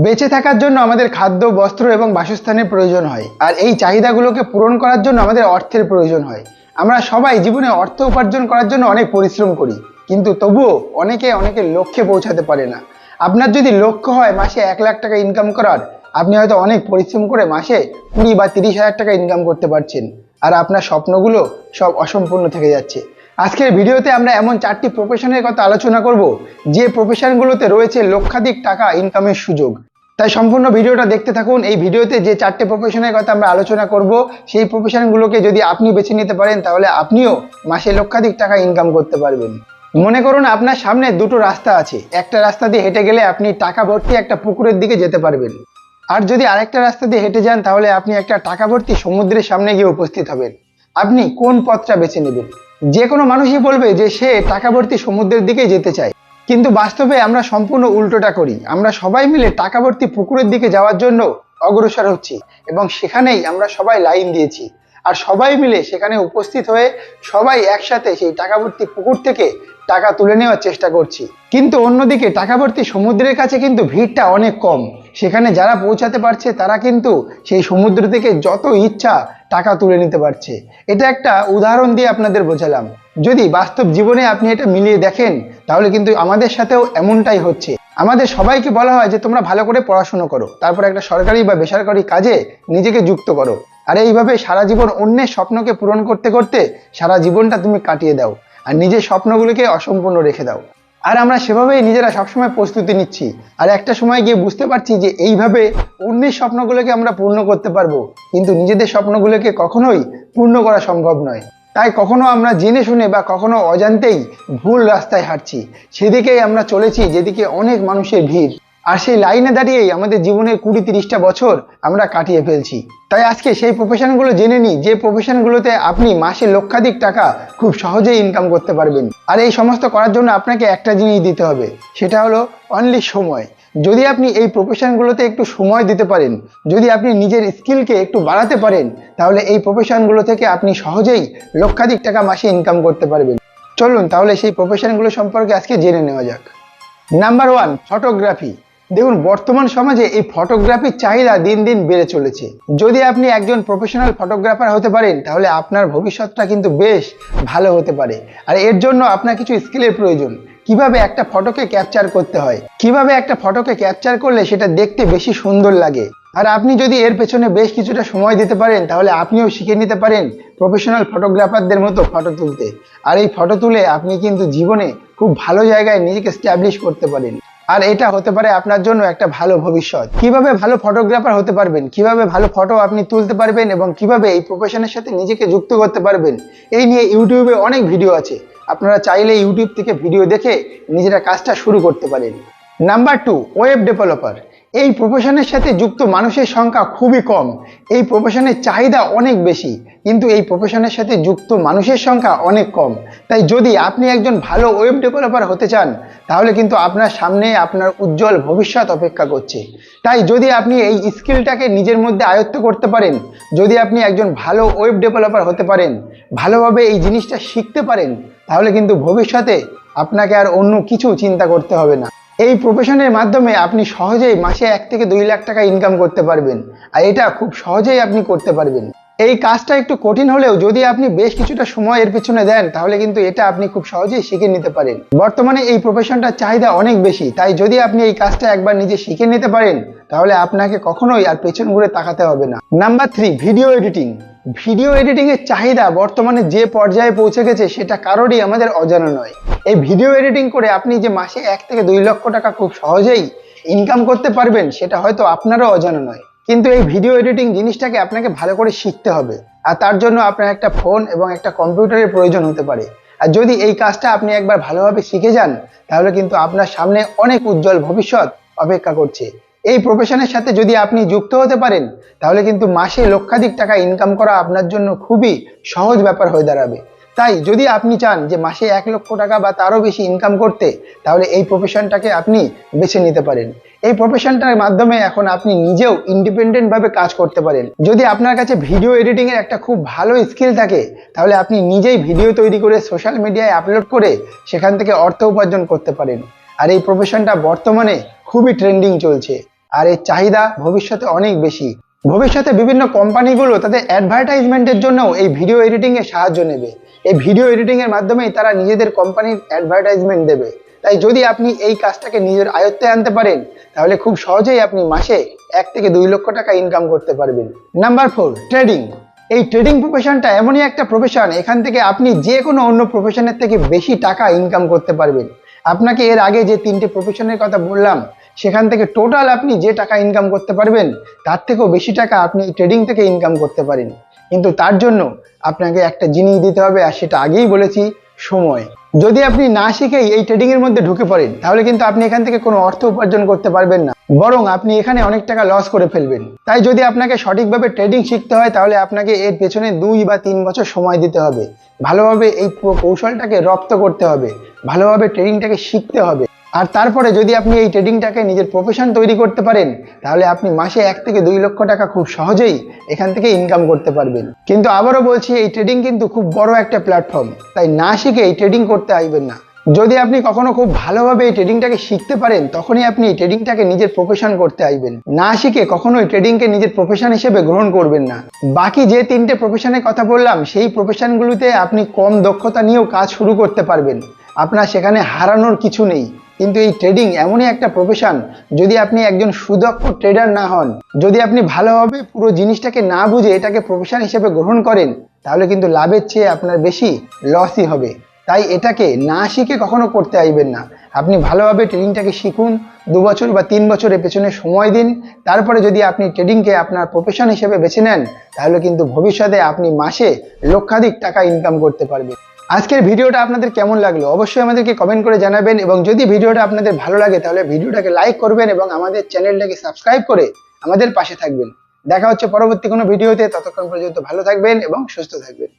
বেঁচে থাকার জন্য আমাদের খাদ্য, বস্ত্র এবং বাসস্থানের প্রয়োজন হয়। আর এই চাহিদাগুলোকে পূরণ করার জন্য আমাদের অর্থের প্রয়োজন হয়। আমরা সবাই জীবনে অর্থ উপার্জন করার জন্য অনেক পরিশ্রম করি। কিন্তু তবুও অনেকে অনেকের লক্ষ্যে পৌঁছাতে পারে না। আপনার যদি লক্ষ্য হয় মাসে এক লাখ টাকা ইনকাম করার, আপনি হয়তো অনেক পরিশ্রম করে মাসে কুড়ি বা তিরিশ হাজার টাকা ইনকাম করতে পারছেন। আর আপনার স্বপ্নগুলো সব অসম্পূর্ণ থেকে যাচ্ছে। আজকের ভিডিওতে আমরা এমন চারটি প্রফেশনের কথা আলোচনা করব, যে প্রফেশনগুলোতে রয়েছে লক্ষাধিক টাকা ইনকামের সুযোগ। তাই সম্পূর্ণ ভিডিওটা দেখতে থাকুন। এই ভিডিওতে যে চারটে প্রফেশনের কথা আমরা আলোচনা করব, সেই প্রফেশনগুলোকে যদি আপনি বেছে নিতে পারেন, তাহলে আপনিও মাসে লক্ষাধিক টাকা ইনকাম করতে পারবেন। মনে করুন আপনার সামনে দুটো রাস্তা আছে। একটা রাস্তা দিয়ে হেঁটে গেলে আপনি টাকা ভর্তি একটা পুকুরের দিকে যেতে পারবেন। আর যদি আরেকটা রাস্তা দিয়ে হেঁটে যান, তাহলে আপনি একটা টাকা ভর্তি সমুদ্রের সামনে গিয়ে উপস্থিত হবেন। আপনি কোন পথটা বেছে নেবেন? যে কোনো মানুষই বলবে যে সে টাকা ভর্তি সমুদ্রের দিকে যেতে চায়। কিন্তু বাস্তবে আমরা সম্পূর্ণ উল্টোটা করি। আমরা সবাই মিলে টাকা পুকুরের দিকে যাওয়ার জন্য অগ্রসর হচ্ছি এবং সেখানেই আমরা সবাই লাইন দিয়েছি। আর সবাই মিলে সেখানে উপস্থিত হয়ে সবাই একসাথে সেই টাকা ভর্তি পুকুর থেকে টাকা তুলে নেওয়ার চেষ্টা করছি। কিন্তু অন্যদিকে টাকা ভর্তি সমুদ্রের কাছে কিন্তু ভিড়টা অনেক কম। সেখানে যারা পৌঁছাতে পারছে তারা কিন্তু সেই সমুদ্র থেকে যত ইচ্ছা টাকা তুলে নিতে পারছে। এটা একটা উদাহরণ দিয়ে আপনাদের বোঝালাম। যদি বাস্তব জীবনে আপনি এটা মিলিয়ে দেখেন, তাহলে কিন্তু আমাদের সাথেও এমনটাই হচ্ছে। আমাদের সবাইকে বলা হয় যে, তোমরা ভালো করে পড়াশুনো করো। তারপর একটা সরকারি বা বেসরকারি কাজে নিজেকে যুক্ত করো। আর এইভাবে সারা জীবন অন্যের স্বপ্নকে পূরণ করতে করতে সারা জীবনটা তুমি কাটিয়ে দাও। আর নিজের স্বপ্নগুলোকে অসম্পূর্ণ রেখে দাও। আর আমরা সেভাবেই নিজেরা সবসময় প্রস্তুতি নিচ্ছি। আর একটা সময় গিয়ে বুঝতে পারছি যে এইভাবে অন্যের স্বপ্নগুলোকে আমরা পূর্ণ করতে পারব, কিন্তু নিজেদের স্বপ্নগুলোকে কখনোই পূর্ণ করা সম্ভব নয়। তাই কখনো আমরা জেনে শুনে বা কখনো অজান্তেই ভুল রাস্তায় হাঁটছি। সেদিকেই আমরা চলেছি, যেদিকে অনেক মানুষের ভিড়। আর সেই লাইনে দাঁড়িয়েই আমাদের জীবনের কুড়ি তিরিশটা বছর আমরা কাটিয়ে ফেলছি। তাই আজকে সেই প্রফেশনগুলো জেনে নিই, যে প্রফেশনগুলোতে আপনি মাসে লক্ষাধিক টাকা খুব সহজেই ইনকাম করতে পারবেন। আর এই সমস্ত করার জন্য আপনাকে একটা জিনিস দিতে হবে, সেটা হলো অনলি সময়। যদি আপনি এই প্রফেশনগুলোতে একটু সময় দিতে পারেন, যদি আপনি নিজের স্কিলকে একটু বাড়াতে পারেন, তাহলে এই প্রফেশনগুলো থেকে আপনি সহজেই লক্ষাধিক টাকা মাসে ইনকাম করতে পারবেন। চলুন তাহলে সেই প্রফেশনগুলো সম্পর্কে আজকে জেনে নেওয়া যাক। নাম্বার ওয়ান ফটোগ্রাফি দেখুন, বর্তমান সমাজে এই ফটোগ্রাফির চাহিদা দিন দিন বেড়ে চলেছে। যদি আপনি একজন প্রফেশনাল ফটোগ্রাফার হতে পারেন, তাহলে আপনার ভবিষ্যৎটা কিন্তু বেশ ভালো হতে পারে। আর এর জন্য আপনার কিছু স্কিলের প্রয়োজন। কীভাবে একটা ফটোকে ক্যাপচার করতে হয়? কীভাবে একটা ফটোকে ক্যাপচার করলে সেটা দেখতে বেশি সুন্দর লাগে? আর আপনি যদি এর পেছনে বেশ কিছুটা সময় দিতে পারেন, তাহলে আপনিও শিখে নিতে পারেন প্রফেশনাল ফটোগ্রাফারদের মতো ফটো তুলতে। আর এই ফটো তুলে আপনি কিন্তু জীবনে খুব ভালো জায়গায় নিজেকে স্ট্যাবলিশ করতে পারেন। আর এটা হতে পারে আপনার জন্য একটা ভালো ভবিষ্যৎ। কীভাবে ভালো ফটোগ্রাফার হতে পারবেন? কীভাবে ভালো ফটো আপনি তুলতে পারবেন এবং কীভাবে এই প্রফেশনের সাথে নিজেকে যুক্ত করতে পারবেন? এই নিয়ে ইউটিউবে অনেক ভিডিও আছে। আপনারা চাইলে ইউটিউব থেকে ভিডিও দেখে নিজেরা কাজটা শুরু করতে পারেন। নাম্বার টু ওয়েব ডেভেলপার এই প্রফেশনের সাথে যুক্ত মানুষের সংখ্যা খুবই কম। এই প্রফেশনের চাহিদা অনেক বেশি, কিন্তু এই প্রফেশনের সাথে যুক্ত মানুষের সংখ্যা অনেক কম। তাই যদি আপনি একজন ভালো ওয়েব ডেভেলপার হতে চান, তাহলে কিন্তু আপনার সামনে আপনার উজ্জ্বল ভবিষ্যৎ অপেক্ষা করছে। তাই যদি আপনি এই স্কিলটাকে নিজের মধ্যে আয়ত্ত করতে পারেন, যদি আপনি একজন ভালো ওয়েব ডেভেলপার হতে পারেন, ভালোভাবে এই জিনিসটা শিখতে পারেন, তাহলে কিন্তু ভবিষ্যতে আপনাকে আর অন্য কিছু চিন্তা করতে হবে না। এই প্রফেশনের মাধ্যমে আপনি সহজেই মাসে এক থেকে দুই লাখ টাকা ইনকাম করতে পারবেন। আর এটা খুব সহজেই আপনি করতে পারবেন। এই কাজটা একটু কঠিন হলেও যদি আপনি বেশ কিছুটা সময় এর পেছনে দেন, তাহলে কিন্তু এটা আপনি খুব সহজেই শিখে নিতে পারেন। বর্তমানে এই প্রফেশনটার চাহিদা অনেক বেশি, তাই যদি আপনি এই কাজটা একবার নিজে শিখে নিতে পারেন, তাহলে আপনাকে কখনোই আর পেছন ঘুরে তাকাতে হবে না। Number three video editing video editing এর চাহিদা বর্তমানে যে পর্যায়ে পৌঁছে গেছে, সেটা কারোরই আমাদের অজানা নয়। এই ভিডিও এডিটিং করে আপনি যে মাসে এক থেকে দুই লক্ষ টাকা খুব সহজেই ইনকাম করতে পারবেন, সেটা হয়তো আপনারও অজানা নয়। কিন্তু এই ভিডিও এডিটিং জিনিসটাকে আপনাকে ভালো করে শিখতে হবে। আর তার জন্য আপনার একটা ফোন এবং একটা কম্পিউটারের প্রয়োজন হতে পারে। আর যদি এই কাজটা আপনি একবার ভালোভাবে শিখে যান, তাহলে কিন্তু আপনার সামনে অনেক উজ্জ্বল ভবিষ্যৎ অপেক্ষা করছে। এই প্রফেশনের সাথে যদি আপনি যুক্ত হতে পারেন, তাহলে কিন্তু মাসে লক্ষাধিক টাকা ইনকাম করা আপনার জন্য খুবই সহজ ব্যাপার হয়ে দাঁড়াবে। তাই যদি আপনি চান যে মাসে এক লক্ষ টাকা বা তারও বেশি ইনকাম করতে, তাহলে এই প্রফেশনটাকে আপনি বেছে নিতে পারেন। এই প্রফেশনটার মাধ্যমে এখন আপনি নিজেও ইন্ডিপেন্ডেন্টভাবে কাজ করতে পারেন। যদি আপনার কাছে ভিডিও এডিটিংয়ের একটা খুব ভালো স্কিল থাকে, তাহলে আপনি নিজেই ভিডিও তৈরি করে সোশ্যাল মিডিয়ায় আপলোড করে সেখান থেকে অর্থ উপার্জন করতে পারেন। আর এই প্রফেশনটা বর্তমানে খুবই ট্রেন্ডিং চলছে। আর এর চাহিদা ভবিষ্যতে অনেক বেশি। ভবিষ্যতে বিভিন্ন কোম্পানিগুলো তাদের অ্যাডভার্টাইজমেন্টের জন্যও এই ভিডিও এডিটিং এর সাহায্য নেবে। এই ভিডিও এডিটিং এর মাধ্যমেই তারা নিজেদের কোম্পানির অ্যাডভার্টাইজমেন্ট দেবে। তাই যদি আপনি এই কাজটাকে নিজের আয়ত্তে আনতে পারেন, তাহলে খুব সহজেই আপনি মাসে এক থেকে দুই লক্ষ টাকা ইনকাম করতে পারবেন। নাম্বার ফোর ট্রেডিং এই ট্রেডিং প্রফেশনটা এমনই একটা প্রফেশন এখান থেকে আপনি যে কোনো অন্য প্রফেশনের থেকে বেশি টাকা ইনকাম করতে পারবেন। আপনাকে এর আগে যে তিনটে প্রফেশনের কথা বললাম সেখান থেকে টোটাল আপনি যে টাকা ইনকাম করতে পারবেন, তার থেকেও বেশি টাকা আপনি ট্রেডিং থেকে ইনকাম করতে পারেন। কিন্তু তার জন্য আপনাকে একটা জিনিস দিতে হবে, আর সেটা আগেই বলেছি, সময়। যদি আপনি না শিখেই এই ট্রেডিং এর মধ্যে ঢুকে পড়েন, তাহলে কিন্তু আপনি এখান থেকে কোনো অর্থ উপার্জন করতে পারবেন না। বরং আপনি এখানে অনেক টাকা লস করে ফেলবেন। তাই যদি আপনাকে সঠিকভাবে ট্রেডিং শিখতে হয়, তাহলে আপনাকে এর পেছনে দুই বা তিন বছর সময় দিতে হবে। ভালোভাবে এই কৌশলটাকে রপ্ত করতে হবে। ভালোভাবে ট্রেডিংটাকে শিখতে হবে। আর তারপরে যদি আপনি এই ট্রেডিংটাকে নিজের প্রফেশন তৈরি করতে পারেন, তাহলে আপনি মাসে এক থেকে দুই লক্ষ টাকা খুব সহজেই এখান থেকে ইনকাম করতে পারবেন। কিন্তু আবারও বলছি, এই ট্রেডিং কিন্তু খুব বড় একটা প্ল্যাটফর্ম তাই না শিখে এই ট্রেডিং করতে আসবেন না। যদি আপনি কখনো খুব ভালোভাবে এই ট্রেডিংটাকে শিখতে পারেন, তখনই আপনি এই ট্রেডিংটাকে নিজের প্রফেশন করতে আসবেন। না শিখে কখনোই ট্রেডিংকে নিজের প্রফেশন হিসেবে গ্রহণ করবেন না। বাকি যে তিনটে প্রফেশনের কথা বললাম, সেই প্রফেশনগুলোতে আপনি কম দক্ষতা নিয়েও কাজ শুরু করতে পারবেন। আপনার সেখানে হারানোর কিছু নেই। কিন্তু এই ট্রেডিং এমনই একটা প্রফেশন যদি আপনি একজন সুদক্ষ ট্রেডার না হন, যদি আপনি ভালোভাবে পুরো জিনিসটাকে না বুঝে এটাকে প্রফেশন হিসেবে গ্রহণ করেন, তাহলে কিন্তু লাভের চেয়ে আপনার বেশি লসই হবে। তাই এটাকে না শিখে কখনো করতে আসবেন না। আপনি ভালোভাবে ট্রেডিংটাকে শিখুন, দু বছর বা তিন বছরের পেছনে সময় দিন, তারপরে যদি আপনি ট্রেডিংকে আপনার প্রফেশন হিসেবে বেছে নেন, তাহলে কিন্তু ভবিষ্যতে আপনি মাসে লক্ষাধিক টাকা ইনকাম করতে পারবেন। আজকের ভিডিওটা আপনাদের কেমন লাগল? অবশ্যই আমাদেরকে কমেন্ট করে জানাবেন এবং যদি ভিডিওটা আপনাদের ভালো লাগে, তাহলে ভিডিওটাকে লাইক করবেন এবং আমাদের চ্যানেলটাকে সাবস্ক্রাইব করে আমাদের পাশে থাকবেন। দেখা হচ্ছে পরবর্তী কোনো ভিডিওতে, ততক্ষণ পর্যন্ত ভালো থাকবেন এবং সুস্থ থাকবেন।